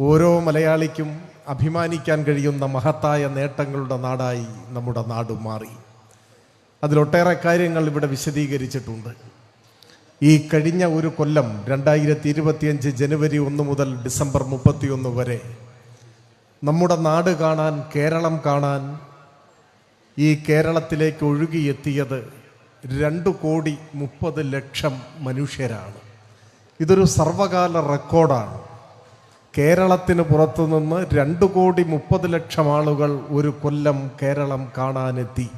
ഓരോ മലയാളിക്കും അഭിമാനിക്കാൻ കഴിയുന്ന മഹത്തായ നേട്ടങ്ങളുടെ നാടായി നമ്മുടെ നാട് മാറി. അതിലൊട്ടേറെ കാര്യങ്ങൾ ഇവിടെ വിശദീകരിച്ചിട്ടുണ്ട്. ഈ കഴിഞ്ഞ ഒരു കൊല്ലം രണ്ടായിരത്തി ഇരുപത്തിയഞ്ച് ജനുവരി ഒന്ന് മുതൽ ഡിസംബർ മുപ്പത്തിയൊന്ന് വരെ നമ്മുടെ നാട് കാണാൻ കേരളം കാണാൻ ഈ കേരളത്തിലേക്ക് ഒഴുകിയെത്തിയത് രണ്ട് കോടി മുപ്പത് ലക്ഷം മനുഷ്യരാണ്. ഇതൊരു സർവകാല റെക്കോർഡാണ്. കേരളത്തിന് പുറത്തുനിന്ന് രണ്ട് കോടി മുപ്പത് ലക്ഷം ആളുകൾ ഒരു കൊല്ലം കേരളം കാണാനെത്തി.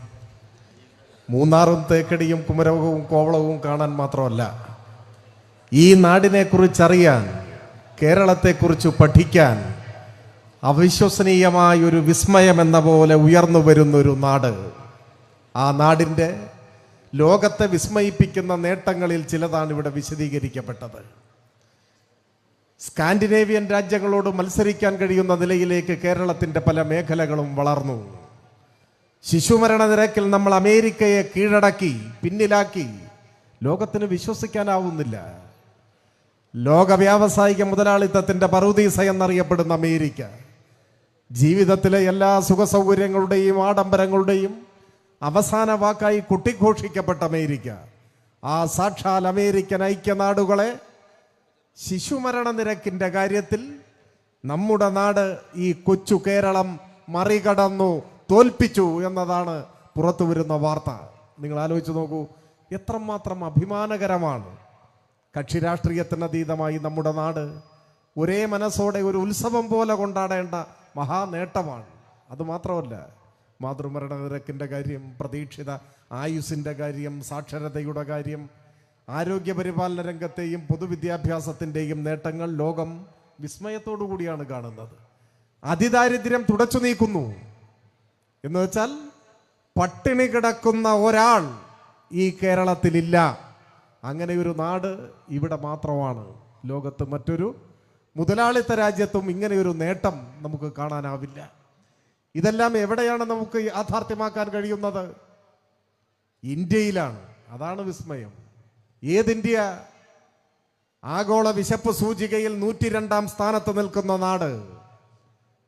മൂന്നാറും തേക്കടിയും കുമരകവും കോവളവും കാണാൻ മാത്രമല്ല ഈ നാടിനെക്കുറിച്ചറിയാൻ കേരളത്തെക്കുറിച്ച് പഠിക്കാൻ അവിശ്വസനീയമായ ഒരു വിസ്മയം എന്ന പോലെ ഉയർന്നു വരുന്നൊരു നാട്. ആ നാടിന്റെ ലോകത്തെ വിസ്മയിപ്പിക്കുന്ന നേട്ടങ്ങളിൽ ചിലതാണ് ഇവിടെ വിശദീകരിക്കപ്പെട്ടത്. സ്കാൻഡിനേവിയൻ രാജ്യങ്ങളോട് മത്സരിക്കാൻ കഴിയുന്ന നിലയിലേക്ക് കേരളത്തിന്റെ പല മേഖലകളും വളർന്നു. ശിശുമരണ നിരക്കിൽ നമ്മൾ അമേരിക്കയെ കീഴടക്കി പിന്നിലാക്കി. ലോകത്തിന് വിശ്വസിക്കാനാവുന്നില്ല. ലോക വ്യാവസായിക മുതലാളിത്തത്തിന്റെ പറുദീസ എന്നറിയപ്പെടുന്ന അമേരിക്ക. ജീവിതത്തിലെ എല്ലാ സുഖസൗകര്യങ്ങളുടെയും ആഡംബരങ്ങളുടെയും അവസാന വാക്കായി കുട്ടിഘോഷിക്കപ്പെട്ട അമേരിക്ക. ആ സാക്ഷാൽ അമേരിക്കൻ ഐക്യനാടുകളെ ശിശുമരണ നിരക്കിന്റെ കാര്യത്തിൽ നമ്മുടെ നാട് ഈ കൊച്ചു കേരളം മറികടന്നു തോൽപ്പിച്ചു എന്നതാണ് പുറത്തു വരുന്ന വാർത്ത. നിങ്ങൾ ആലോചിച്ച് നോക്കൂ എത്രമാത്രം അഭിമാനകരമാണ്. കക്ഷി രാഷ്ട്രീയത്തിന് അതീതമായി നമ്മുടെ നാട് ഒരേ മനസ്സോടെ ഒരു ഉത്സവം പോലെ കൊണ്ടാടേണ്ട മഹാനേട്ടമാണ്. അതുമാത്രമല്ല മാതൃമരണ നിരക്കിന്റെ കാര്യം പ്രതീക്ഷിത ആയുസിന്റെ കാര്യം സാക്ഷരതയുടെ കാര്യം ആരോഗ്യ പരിപാലന രംഗത്തെയും പൊതുവിദ്യാഭ്യാസത്തിന്റെയും നേട്ടങ്ങൾ ലോകം വിസ്മയത്തോടു കൂടിയാണ് കാണുന്നത്. അതിദാരിദ്ര്യം തുടച്ചു നീക്കുന്നു. എന്ന് വെച്ചാൽ പട്ടിണി കിടക്കുന്ന ഒരാൾ ഈ കേരളത്തിലില്ല. അങ്ങനെ ഒരു നാട് ഇവിടെ മാത്രമാണ്. ലോകത്ത് മറ്റൊരു മുതലാളിത്ത രാജ്യത്തും ഇങ്ങനെയൊരു നേട്ടം നമുക്ക് കാണാനാവില്ല. ഇതെല്ലാം എവിടെയാണ് നമുക്ക് യാഥാർത്ഥ്യമാക്കാൻ കഴിയുന്നത്? ഇന്ത്യയിലാണ്. അതാണ് വിസ്മയം. ഏതിന്ത്യ ആഗോള വിശപ്പ് സൂചികയിൽ നൂറ്റി രണ്ടാം സ്ഥാനത്ത് നിൽക്കുന്ന നാട്.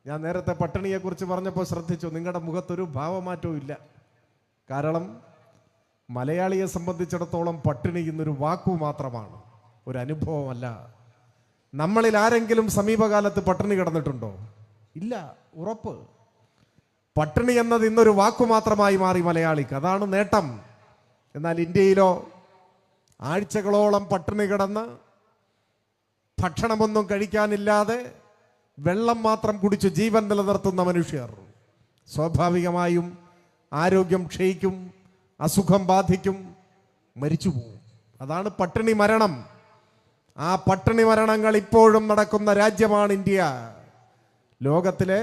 ഞാൻ നേരത്തെ പട്ടിണിയെക്കുറിച്ച് പറഞ്ഞപ്പോൾ ശ്രദ്ധിച്ചു നിങ്ങളുടെ മുഖത്തൊരു ഭാവമാറ്റവും ഇല്ല. കാരണം മലയാളിയെ സംബന്ധിച്ചിടത്തോളം പട്ടിണി ഇന്നൊരു വാക്കു മാത്രമാണ് ഒരു അനുഭവമല്ല. നമ്മളിൽ ആരെങ്കിലും സമീപകാലത്ത് പട്ടിണി കിടന്നിട്ടുണ്ടോ? ഇല്ല ഉറപ്പ്. പട്ടിണി എന്നത് ഇന്നൊരു വാക്കു മാത്രമായി മാറി മലയാളിക്ക് അതാണ് നേട്ടം. എന്നാൽ ഇന്ത്യയിലോ ആഴ്ചകളോളം പട്ടിണി കിടന്ന് ഭക്ഷണമൊന്നും കഴിക്കാനില്ലാതെ വെള്ളം മാത്രം കുടിച്ച് ജീവൻ നിലനിർത്തുന്ന മനുഷ്യർ. സ്വാഭാവികമായും ആരോഗ്യം ക്ഷയിക്കും അസുഖം ബാധിക്കും മരിച്ചു പോകും അതാണ് പട്ടിണി മരണം. ആ പട്ടിണി മരണങ്ങൾ ഇപ്പോഴും നടക്കുന്ന രാജ്യമാണ് ഇന്ത്യ. ലോകത്തിലെ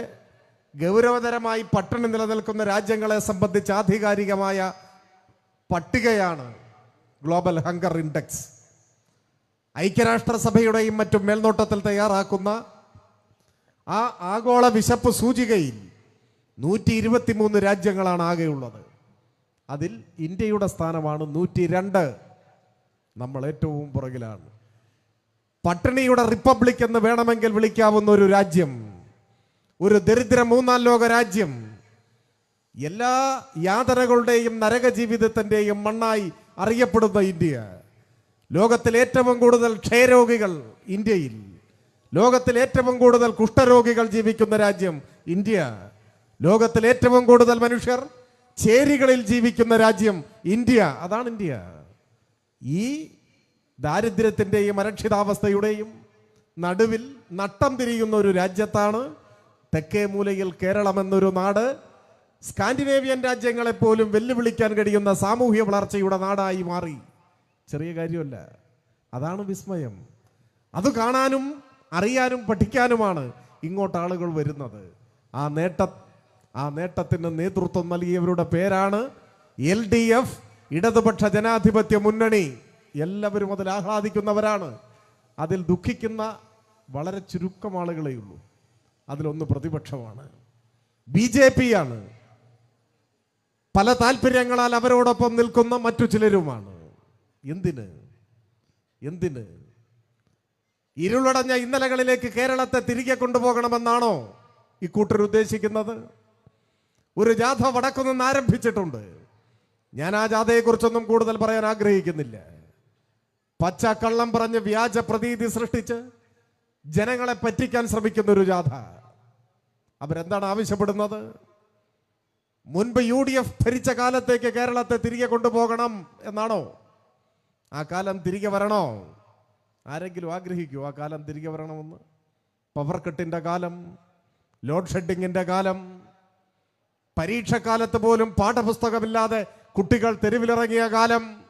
ഗൗരവതരമായി പട്ടിണി നിലനിൽക്കുന്ന രാജ്യങ്ങളെ സംബന്ധിച്ച് ആധികാരികമായ പട്ടികയാണ് ഗ്ലോബൽ ഹങ്കർ ഇൻഡെക്സ് ഐക്യരാഷ്ട്രസഭയുടെയും മറ്റും മേൽനോട്ടത്തിൽ തയ്യാറാക്കുന്ന ആ ആഗോള വിശപ്പ് സൂചികയിൽ നൂറ്റി ഇരുപത്തിമൂന്ന് രാജ്യങ്ങളാണ് ആകെയുള്ളത്. അതിൽ ഇന്ത്യയുടെ സ്ഥാനമാണ് നൂറ്റി രണ്ട് നമ്മൾ ഏറ്റവും പുറകിലാണ്. പട്ടിണിയുടെ റിപ്പബ്ലിക് എന്ന് വേണമെങ്കിൽ വിളിക്കാവുന്ന ഒരു രാജ്യം ഒരു ദരിദ്ര മൂന്നാം ലോക രാജ്യം എല്ലാ യാതനകളുടെയും നരക ജീവിതത്തിന്റെയും മണ്ണായി അറിയപ്പെടുന്ന ഇന്ത്യ. ലോകത്തിൽ ഏറ്റവും കൂടുതൽ ക്ഷയരോഗികൾ ഇന്ത്യയിൽ. ലോകത്തിൽ ഏറ്റവും കൂടുതൽ കുഷ്ഠരോഗികൾ ജീവിക്കുന്ന രാജ്യം ഇന്ത്യ. ലോകത്തിൽ ഏറ്റവും കൂടുതൽ മനുഷ്യർ ചേരികളിൽ ജീവിക്കുന്ന രാജ്യം ഇന്ത്യ. അതാണ് ഇന്ത്യ. ഈ ദാരിദ്ര്യത്തിന്റെയും അരക്ഷിതാവസ്ഥയുടെയും നടുവിൽ നട്ടം തിരിയുന്ന ഒരു രാജ്യത്താണ് തെക്കേ മൂലയിൽ കേരളം എന്നൊരു നാട് സ്കാൻഡിനേവിയൻ രാജ്യങ്ങളെ പോലും വെല്ലുവിളിക്കാൻ കഴിയുന്ന സാമൂഹ്യ വളർച്ചയുടെ നാടായി മാറി. ചെറിയ കാര്യമല്ല. അതാണ് വിസ്മയം. അത് കാണാനും അറിയാനും പഠിക്കാനുമാണ് ഇങ്ങോട്ട് ആളുകൾ വരുന്നത്. ആ നേട്ട ആ നേട്ടത്തിന് നേതൃത്വം നൽകിയവരുടെ പേരാണ് എൽ ഡി എഫ് ഇടതുപക്ഷ ജനാധിപത്യ മുന്നണി. എല്ലാവരും അതിൽ ആഹ്ലാദിക്കുന്നവരാണ്. അതിൽ ദുഃഖിക്കുന്ന വളരെ ചുരുക്കം ആളുകളേ ഉള്ളൂ അതിലൊന്ന് പ്രതിപക്ഷമാണ്. ബി ജെ പി ആണ്. പല താല്പര്യങ്ങളാൽ അവരോടൊപ്പം നിൽക്കുന്ന മറ്റു ചിലരുമാണ്. എന്തിന്? എന്തിന്? ഇരുളടഞ്ഞ ഇന്നലകളിലേക്ക് കേരളത്തെ തിരികെ കൊണ്ടുപോകണമെന്നാണോ ഇക്കൂട്ടർ ഉദ്ദേശിക്കുന്നത്? ഒരു ജാഥ വടക്കു നിന്ന് ആരംഭിച്ചിട്ടുണ്ട്. ഞാൻ ആ ജാഥയെക്കുറിച്ചൊന്നും കൂടുതൽ പറയാൻ ആഗ്രഹിക്കുന്നില്ല. പച്ച കള്ളം പറഞ്ഞ് വ്യാജ പ്രതീതി സൃഷ്ടിച്ച് ജനങ്ങളെ പറ്റിക്കാൻ ശ്രമിക്കുന്ന ഒരു ജാഥ. അവരെന്താണ് ആവശ്യപ്പെടുന്നത്? മുൻപ് യു ഡി എഫ് ഭരിച്ച കാലത്തേക്ക് കേരളത്തെ തിരികെ കൊണ്ടുപോകണം എന്നാണോ? ആ കാലം തിരികെ വരണോ? ആരെങ്കിലും ആഗ്രഹിക്കുമോ ആ കാലം തിരികെ വരണമെന്ന്? പവർ കട്ടിന്റെ കാലം ലോഡ് ഷെഡിങ്ങിന്റെ കാലം പരീക്ഷക്കാലത്ത് പോലും പാഠപുസ്തകമില്ലാതെ കുട്ടികൾ തെരുവിലിറങ്ങിയ കാലം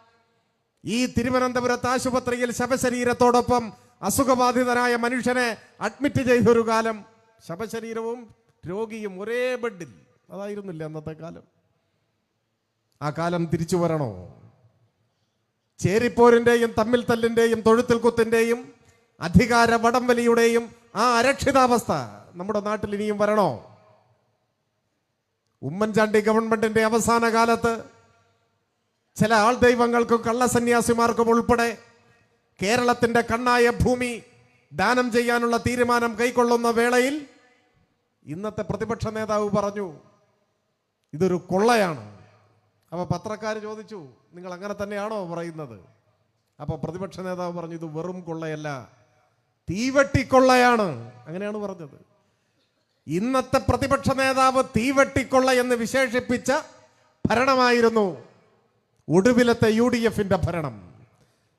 ഈ തിരുവനന്തപുരത്ത് ആശുപത്രിയിൽ ശവശരീരത്തോടൊപ്പം അസുഖബാധിതനായ മനുഷ്യനെ അഡ്മിറ്റ് ചെയ്തൊരു കാലം. ശവശരീരവും രോഗിയും ഒരേ ബെഡിൽ അതായിരുന്നില്ല അന്നത്തെ കാലം. ആ കാലം തിരിച്ചു വരണോ? ചേരിപ്പോരിന്റെയും തമ്മിൽ തല്ലിന്റെയും തൊഴുത്തിൽ കുത്തിന്റെയും അധികാര വടംവലിയുടെയും ആ അരക്ഷിതാവസ്ഥ നമ്മുടെ നാട്ടിൽ ഇനിയും വരണോ? ഉമ്മൻചാണ്ടി ഗവൺമെന്റിന്റെ അവസാന കാലത്ത് ചില ആൾ ദൈവങ്ങൾക്കും കള്ളസന്യാസിമാർക്കും ഉൾപ്പെടെ കേരളത്തിന്റെ കണ്ണായ ഭൂമി ദാനം ചെയ്യാനുള്ള തീരുമാനം കൈക്കൊള്ളുന്ന വേളയിൽ ഇന്നത്തെ പ്രതിപക്ഷ നേതാവ് പറഞ്ഞു ഇതൊരു കൊള്ളയാണ്. അപ്പൊ പത്രക്കാർ ചോദിച്ചു നിങ്ങൾ അങ്ങനെ തന്നെയാണോ പറയുന്നത്? അപ്പൊ പ്രതിപക്ഷ നേതാവ് പറഞ്ഞു ഇത് വെറും കൊള്ളയല്ല. തീവട്ടിക്കൊള്ളയാണ് അങ്ങനെയാണ് പറഞ്ഞത്. ഇന്നത്തെ പ്രതിപക്ഷ നേതാവ് തീവട്ടിക്കൊള്ള എന്ന് വിശേഷിപ്പിച്ച ഭരണമായിരുന്നു ഒടുവിലത്തെ യു ഡി എഫിന്റെ ഭരണം.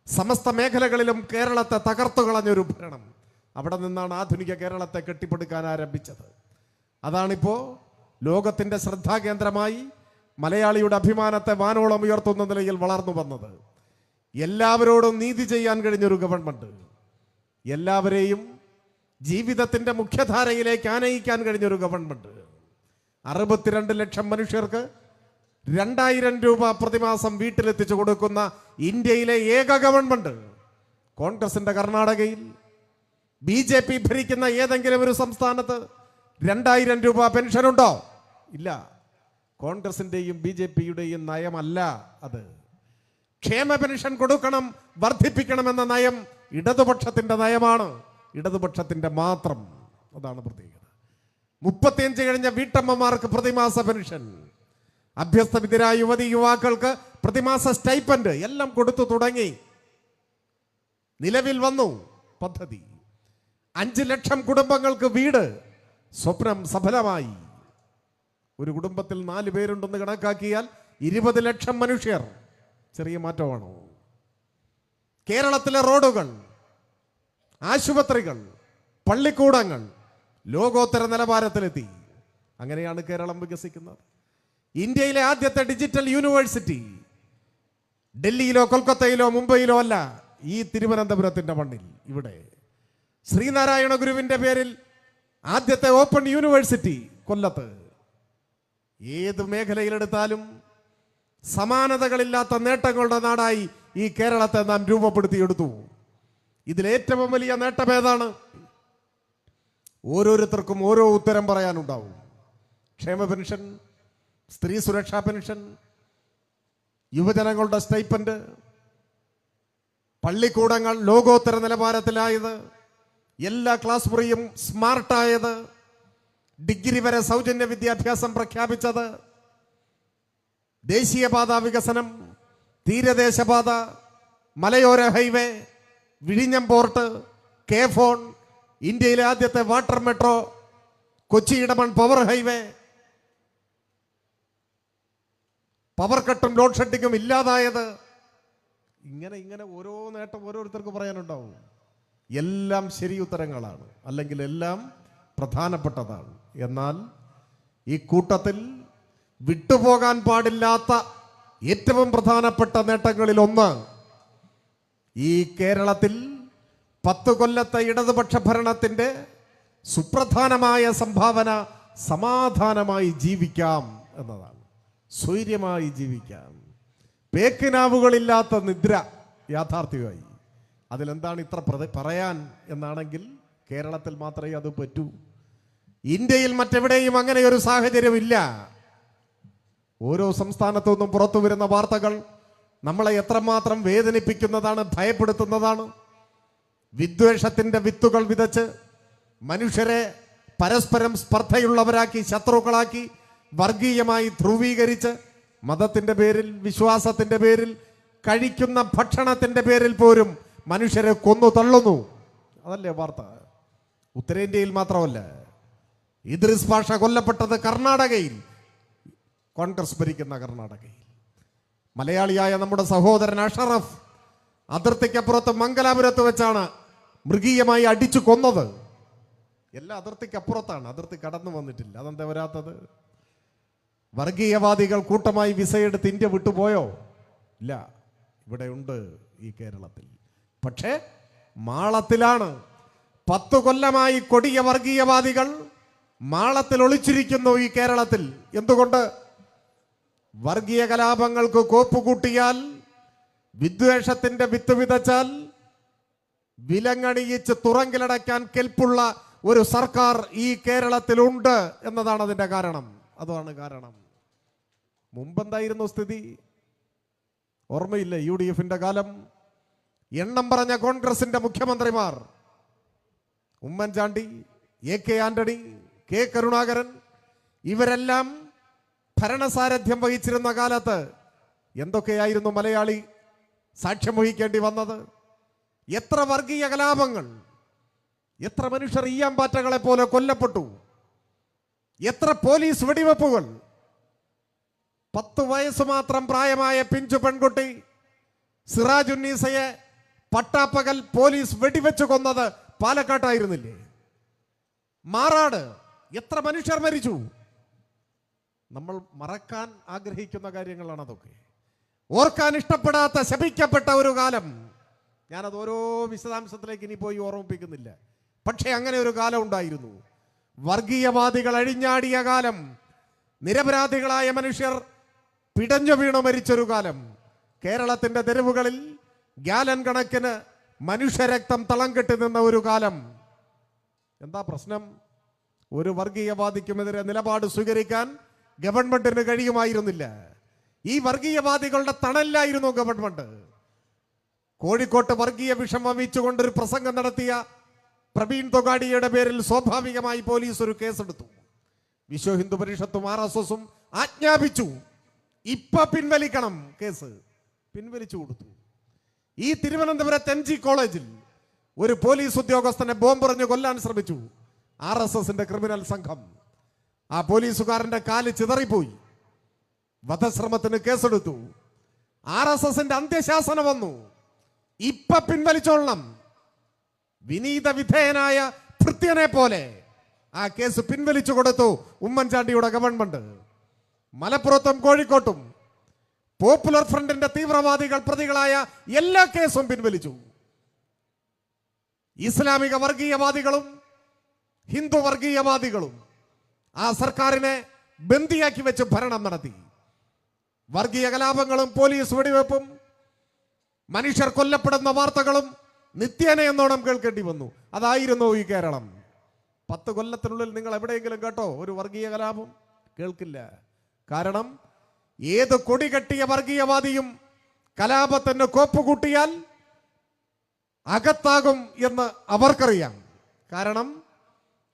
സമസ്ത മേഖലകളിലും കേരളത്തെ തകർത്തു കളഞ്ഞൊരു ഭരണം. അവിടെ നിന്നാണ് ആധുനിക കേരളത്തെ കെട്ടിപ്പടുക്കാൻ ആരംഭിച്ചത്. അതാണിപ്പോ ലോകത്തിന്റെ ശ്രദ്ധാകേന്ദ്രമായി മലയാളിയുടെ അഭിമാനത്തെ വാനോളം ഉയർത്തുന്ന നിലയിൽ വളർന്നു വന്നത്. എല്ലാവരോടും നീതി ചെയ്യാൻ കഴിഞ്ഞൊരു ഗവൺമെന്റ് എല്ലാവരെയും ജീവിതത്തിന്റെ മുഖ്യധാരയിലേക്ക് ആനയിക്കാൻ കഴിഞ്ഞൊരു ഗവൺമെന്റ് അറുപത്തിരണ്ട് ലക്ഷം മനുഷ്യർക്ക് രണ്ടായിരം രൂപ പ്രതിമാസം വീട്ടിലെത്തിച്ചു കൊടുക്കുന്ന ഇന്ത്യയിലെ ഏക ഗവൺമെന്റ് കോൺഗ്രസിന്റെ കർണാടകയിൽ ബി ഭരിക്കുന്ന ഏതെങ്കിലും ഒരു സംസ്ഥാനത്ത് രണ്ടായിരം രൂപ പെൻഷനുണ്ടോ? ഇല്ല. കോൺഗ്രസിന്റെയും ബി ജെ പിയുടെയും നയമല്ല അത്. ക്ഷേമ പെൻഷൻ കൊടുക്കണം വർദ്ധിപ്പിക്കണമെന്ന നയം ഇടതുപക്ഷത്തിന്റെ നയമാണ്. ഇടതുപക്ഷത്തിന്റെ മാത്രം. അതാണ് പ്രത്യേകത. മുപ്പത്തിയഞ്ച് കഴിഞ്ഞ വീട്ടമ്മമാർക്ക് പ്രതിമാസ പെൻഷൻ. അഭ്യസ്തവിദ്യരായ യുവതി യുവാക്കൾക്ക് പ്രതിമാസ സ്റ്റൈപ്പൻഡ് എല്ലാം കൊടുത്തു തുടങ്ങി. നിലവിൽ വന്നു പദ്ധതി. അഞ്ച് ലക്ഷം കുടുംബങ്ങൾക്ക് വീട് സ്വപ്നം സഫലമായി. ഒരു കുടുംബത്തിൽ നാല് പേരുണ്ടെന്ന് കണക്കാക്കിയാൽ ഇരുപത് ലക്ഷം മനുഷ്യർ. ചെറിയ മാറ്റമാണോ? കേരളത്തിലെ റോഡുകൾ ആശുപത്രികൾ പള്ളിക്കൂടങ്ങൾ ലോകോത്തര നിലവാരത്തിലെത്തി. അങ്ങനെയാണ് കേരളം വികസിക്കുന്നത്. ഇന്ത്യയിലെ ആദ്യത്തെ ഡിജിറ്റൽ യൂണിവേഴ്സിറ്റി ഡൽഹിയിലോ കൊൽക്കത്തയിലോ മുംബൈയിലോ അല്ല ഈ തിരുവനന്തപുരത്തിന്റെ മണ്ണിൽ ഇവിടെ. ശ്രീനാരായണ ഗുരുവിന്റെ പേരിൽ ആദ്യത്തെ ഓപ്പൺ യൂണിവേഴ്സിറ്റി കൊല്ലത്ത്. ഏത് മേഖലയിലെടുത്താലും സമാനതകളില്ലാത്ത നേട്ടങ്ങളുടെ നാടായി ഈ കേരളത്തെ നാം രൂപപ്പെടുത്തിയെടുത്തു. ഇതിലേറ്റവും വലിയ നേട്ടം ഏതാണ്? ഓരോരുത്തർക്കും ഓരോ ഉത്തരം പറയാനുണ്ടാവും. ക്ഷേമ പെൻഷൻ സ്ത്രീ സുരക്ഷാ പെൻഷൻ യുവജനങ്ങളുടെ സ്റ്റൈപ്പൻഡ് പള്ളിക്കൂടങ്ങൾ ലോകോത്തര നിലവാരത്തിലായത് എല്ലാ ക്ലാസ് മുറിയും സ്മാർട്ടായത് ഡിഗ്രി വരെ സൗജന്യ വിദ്യാഭ്യാസം പ്രഖ്യാപിച്ചത്. ദേശീയപാത വികസനം തീരദേശപാത മലയോര ഹൈവേ വിഴിഞ്ഞം പോർട്ട് കെ ഫോൺ ഇന്ത്യയിലെ ആദ്യത്തെ water metro Kochi Edamon power highway. Power കട്ടും load ഷെഡിങ്ങും ഇല്ലാതായത്. ഇങ്ങനെ ഇങ്ങനെ ഓരോ നേട്ടം ഓരോരുത്തർക്ക് പറയാനുണ്ടാവും. എല്ലാം ശരി ഉത്തരങ്ങളാണ്. അല്ലെങ്കിൽ എല്ലാം പ്രധാനപ്പെട്ടതാണ്. എന്നാൽ ഈ കൂട്ടത്തിൽ വിട്ടുപോകാൻ പാടില്ലാത്ത ഏറ്റവും പ്രധാനപ്പെട്ട നേട്ടങ്ങളിൽ ഒന്ന് ഈ കേരളത്തിൽ പത്ത് കൊല്ലത്തെ ഇടതുപക്ഷ ഭരണത്തിന്റെ സുപ്രധാനമായ സംഭാവന സമാധാനമായി ജീവിക്കാം എന്നതാണ്. സ്വൈര്യമായി ജീവിക്കാം. പേക്കിനാവുകളില്ലാത്ത നിദ്ര യാഥാർത്ഥ്യമായി. അതിലെന്താണ് ഇത്ര പറയാൻ എന്നാണെങ്കിൽ കേരളത്തിൽ മാത്രമേ അത് പറ്റൂ. ഇന്ത്യയിൽ മറ്റെവിടെയും അങ്ങനെ ഒരു സാഹചര്യം ഇല്ല ഓരോ സംസ്ഥാനത്തു നിന്നും പുറത്തു വരുന്ന വാർത്തകൾ നമ്മളെ എത്രമാത്രം വേദനിപ്പിക്കുന്നതാണ് ഭയപ്പെടുത്തുന്നതാണ്. വിദ്വേഷത്തിന്റെ വിത്തുകൾ വിതച്ച് മനുഷ്യരെ പരസ്പരം സ്പർദ്ധയുള്ളവരാക്കി ശത്രുക്കളാക്കി വർഗീയമായി ധ്രുവീകരിച്ച് മതത്തിന്റെ പേരിൽ വിശ്വാസത്തിന്റെ പേരിൽ കഴിക്കുന്ന ഭക്ഷണത്തിന്റെ പേരിൽ പോലും മനുഷ്യരെ കൊന്നു തള്ളുന്നു. അതല്ലേ വാർത്ത? ഉത്തരേന്ത്യയിൽ മാത്രമല്ല. ഇദ്രിസ് ഭാഷ കൊല്ലപ്പെട്ടത് കർണാടകയിൽ. കോൺഗ്രസ് ഭരിക്കുന്ന കർണാടകയിൽ. മലയാളിയായ നമ്മുടെ സഹോദരൻ അഷറഫ് അതിർത്തിക്കപ്പുറത്ത് മംഗലാപുരത്ത് വെച്ചാണ് മൃഗീയമായി അടിച്ചു കൊന്നത്. എല്ലാം അതിർത്തിക്കപ്പുറത്താണ്. അതിർത്തി കടന്നു വന്നിട്ടില്ല. അതെന്താ വരാത്തത്? വർഗീയവാദികൾ കൂട്ടമായി വിസയെടുത്ത് ഇന്ത്യ വിട്ടുപോയോ? ഇല്ല. ഇവിടെ ഉണ്ട് ഈ കേരളത്തിൽ. പക്ഷേ മാളത്തിലാണ് പത്തു കൊല്ലമായി കൊടിയ വർഗീയവാദികൾ മാളത്തിൽ ഒളിച്ചിരിക്കുന്നു ഈ കേരളത്തിൽ. എന്തുകൊണ്ട്? വർഗീയ കലാപങ്ങൾക്ക് കോപ്പുകൂട്ടിയാൽ വിദ്വേഷത്തിന്റെ വിത്ത് വിതച്ചാൽ വിലങ്ങണിയിച്ച് തുറങ്കിലടയ്ക്കാൻ കെൽപ്പുള്ള ഒരു സർക്കാർ ഈ കേരളത്തിലുണ്ട് എന്നതാണ് അതിന്റെ കാരണം. അതാണ് കാരണം. മുമ്പെന്തായിരുന്നു സ്ഥിതി? ഓർമ്മയില്ല യു ഡി എഫിന്റെ കാലം? എണ്ണം പറഞ്ഞ കോൺഗ്രസിന്റെ മുഖ്യമന്ത്രിമാർ Oommen Chandy A K Antony K Karunakaran ഇവരെല്ലാം ഭരണസാരഥ്യം വഹിച്ചിരുന്ന കാലത്ത് എന്തൊക്കെയായിരുന്നു മലയാളി സാക്ഷ്യം വഹിക്കേണ്ടി വന്നത്? എത്ര വർഗീയ കലാപങ്ങൾ എത്ര മനുഷ്യർ ഈയാമ്പാറ്റകളെ പോലെ കൊല്ലപ്പെട്ടു എത്ര പോലീസ് വെടിവെപ്പുകൾ പത്ത് വയസ്സ് മാത്രം പ്രായമായ പിഞ്ചു പെൺകുട്ടി സിറാജുന്നീസയെ പട്ടാപ്പകൽ പോലീസ് വെടിവെച്ച് കൊന്നത് പാലക്കാട്ടായിരുന്നില്ലേ? മാറാട് എത്ര മനുഷ്യർ മരിച്ചു? നമ്മൾ മറക്കാൻ ആഗ്രഹിക്കുന്ന കാര്യങ്ങളാണ് അതൊക്കെ. ഓർക്കാൻ ഇഷ്ടപ്പെടാത്ത ശപിക്കപ്പെട്ട ഒരു കാലം. ഞാനത് ഓരോ വിശദാംശത്തിലേക്ക് ഇനി പോയി ഓർമ്മിപ്പിക്കുന്നില്ല. പക്ഷേ അങ്ങനെ ഒരു കാലം ഉണ്ടായിരുന്നു. വർഗീയവാദികൾ അഴിഞ്ഞാടിയ കാലം. നിരപരാധികളായ മനുഷ്യർ പിടഞ്ഞു വീണു മരിച്ചൊരു കാലം. കേരളത്തിന്റെ തെരുവുകളിൽ ഗ്യാലൻ കണക്കിന് മനുഷ്യരക്തം തളം കെട്ടി നിന്ന ഒരു കാലം. എന്താ പ്രശ്നം? ഒരു വർഗീയവാദിക്കുമെതിരെ നിലപാട് സ്വീകരിക്കാൻ ഗവൺമെന്റിന് കഴിയുമായിരുന്നില്ല. ഈ വർഗീയവാദികളുടെ തണലിലായിരുന്നു ഗവൺമെന്റ്. കോഴിക്കോട്ട് വർഗീയ വിഷം വമിച്ചുകൊണ്ട് ഒരു പ്രസംഗം നടത്തിയ പ്രവീൺ തൊഗാഡിയുടെ പേരിൽ സ്വാഭാവികമായി പോലീസ് ഒരു കേസെടുത്തു. വിശ്വ ഹിന്ദു പരിഷത്തും ആർ എസ് എസും ആജ്ഞാപിച്ചു. ഇപ്പൊ പിൻവലിക്കണം കേസ്. പിൻവലിച്ചു കൊടുത്തു. ഈ തിരുവനന്തപുരത്ത് എം കോളേജിൽ ഒരു പോലീസ് ഉദ്യോഗസ്ഥനെ ബോംബെറിഞ്ഞ് കൊല്ലാൻ ശ്രമിച്ചു. ആർ എസ് എസിന്റെ ക്രിമിനൽ സംഘം. ആ പോലീസുകാരന്റെ കാൽ ചിതറിപ്പോയി. വധശ്രമത്തിന് കേസെടുത്തു. ആർ എസ് എസിന്റെ അന്ത്യശാസനം വന്നു. ഇപ്പൊ പിൻവലിച്ചോളണം. വിനീത വിധേയനായ ഭൃത്യനെ പോലെ ആ കേസ് പിൻവലിച്ചു കൊടുത്തു ഉമ്മൻചാണ്ടിയുടെ ഗവൺമെന്റ്. മലപ്പുറത്തും കോഴിക്കോട്ടും പോപ്പുലർ ഫ്രണ്ടിന്റെ തീവ്രവാദികൾ പ്രതികളായ എല്ലാ കേസും പിൻവലിച്ചു. ഇസ്ലാമിക വർഗീയവാദികളും ഹിന്ദു വർഗീയവാദികളും ആ സർക്കാരിനെ ബന്ദിയാക്കി വെച്ച് ഭരണം നടത്തി. വർഗീയ കലാപങ്ങളും പോലീസ് വെടിവെപ്പും മനുഷ്യർ കൊല്ലപ്പെടുന്ന വാർത്തകളും നിത്യേന എന്നോണം കേൾക്കേണ്ടി വന്നു. അതായിരുന്നു ഈ കേരളം. പത്ത് കൊല്ലത്തിനുള്ളിൽ നിങ്ങൾ എവിടെയെങ്കിലും കേട്ടോ ഒരു വർഗീയ കലാപം? കേൾക്കില്ല. കാരണം ഏത് കൊടി കെട്ടിയ വർഗീയവാദിയും കലാപത്തിന് കോപ്പ് കൂട്ടിയാൽ അകത്താകും എന്ന് അവർക്കറിയാം. കാരണം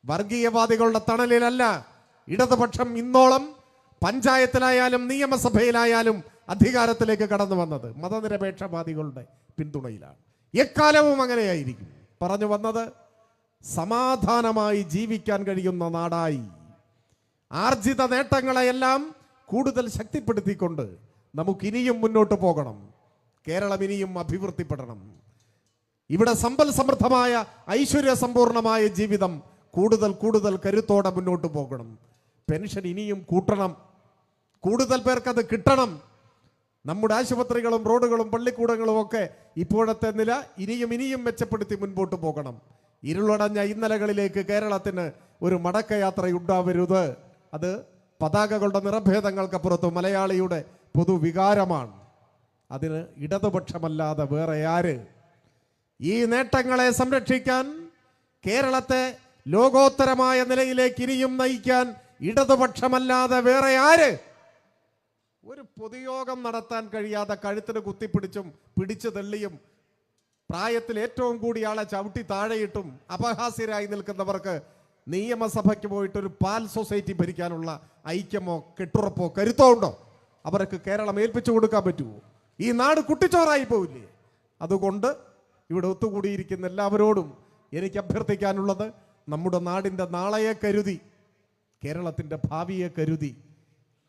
വർഗീയവാദികളുടെ തണലിലല്ല. ഇടതുപക്ഷം ഇന്നോളം പഞ്ചായത്തിലായാലും നിയമസഭയിലായാലും അധികാരത്തിലേക്ക് കടന്നു വന്നത് മതനിരപേക്ഷവാദികളുടെ പിന്തുണയിലാണ്. എക്കാലവും അങ്ങനെയായിരിക്കും. പറഞ്ഞു വന്നത് സമാധാനമായി ജീവിക്കാൻ കഴിയുന്ന നാടായി. ആർജിത നേട്ടങ്ങളെയെല്ലാം കൂടുതൽ ശക്തിപ്പെടുത്തിക്കൊണ്ട് നമുക്കിനിയും മുന്നോട്ട് പോകണം. കേരളം ഇനിയും അഭിവൃദ്ധിപ്പെടണം. ഇവിടെ സമ്പൽ സമൃദ്ധമായ ഐശ്വര്യ സമ്പൂർണമായ ജീവിതം കൂടുതൽ കൂടുതൽ കരുത്തോടെ മുന്നോട്ട് പോകണം. പെൻഷൻ ഇനിയും കൂട്ടണം. കൂടുതൽ പേർക്ക് അത് കിട്ടണം. നമ്മുടെ ആശുപത്രികളും റോഡുകളും പള്ളിക്കൂടങ്ങളും ഒക്കെ ഇപ്പോഴത്തെ നില ഇനിയും ഇനിയും മെച്ചപ്പെടുത്തി മുൻപോട്ട് പോകണം. ഇരുളടഞ്ഞ ഇന്നലകളിലേക്ക് കേരളത്തിന് ഒരു മടക്കയാത്ര ഉണ്ടാവരുത് അത് പതാകകളുടെ നിറഭേദങ്ങൾക്കപ്പുറത്ത് മലയാളിയുടെ പൊതുവികാരമാണ്. അതിന് ഇടതുപക്ഷമല്ലാതെ വേറെ ആര്? ഈ നേട്ടങ്ങളെ സംരക്ഷിക്കാൻ കേരളത്തെ ലോകോത്തരമായ നിലയിലേക്ക് ഇനിയും നയിക്കാൻ ഇടതുപക്ഷമല്ലാതെ വേറെ ആര്? ഒരു പൊതുയോഗം നടത്താൻ കഴിയാതെ കഴുത്തിന് കുത്തിപ്പിടിച്ചും പിടിച്ചു തള്ളിയും പ്രായത്തിൽ ഏറ്റവും കൂടിയ ആളെ ചവിട്ടി താഴെയിട്ടും അപഹാസ്യരായി നിൽക്കുന്നവർക്ക് നിയമസഭയ്ക്ക് പോയിട്ട് ഒരു പാൽ സൊസൈറ്റി ഭരിക്കാനുള്ള ഐക്യമോ കെട്ടുറപ്പോ കരുത്തോ ഉണ്ടോ? അവർക്ക് കേരളം ഏൽപ്പിച്ചു കൊടുക്കാൻ പറ്റുമോ? ഈ നാട് കുട്ടിച്ചോറായി പോവില്ലേ? അതുകൊണ്ട് ഇവിടെ ഒത്തുകൂടിയിരിക്കുന്ന എല്ലാവരോടും എനിക്ക് അഭ്യർത്ഥിക്കാനുള്ളത് നമ്മുടെ നാടിന്റെ നാളെയെ കരുതി കേരളത്തിന്റെ ഭാവിയെ കരുതി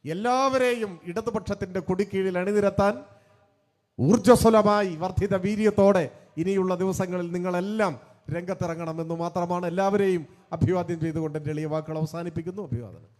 എല്ലാവരെയും ഇടതുപക്ഷത്തിന്റെ കൊടിക്കീഴിൽ അണിനിരത്താൻ ഊർജസ്വലമായി വർദ്ധിത വീര്യത്തോടെ ഇനിയുള്ള ദിവസങ്ങളിൽ നിങ്ങളെല്ലാം രംഗത്തിറങ്ങണമെന്ന് മാത്രമാണ് എല്ലാവരെയും അഭിവാദ്യം ചെയ്തുകൊണ്ട് എന്റെ എളിയ വാക്കുകൾ അവസാനിപ്പിക്കുന്നു. അഭിവാദനം.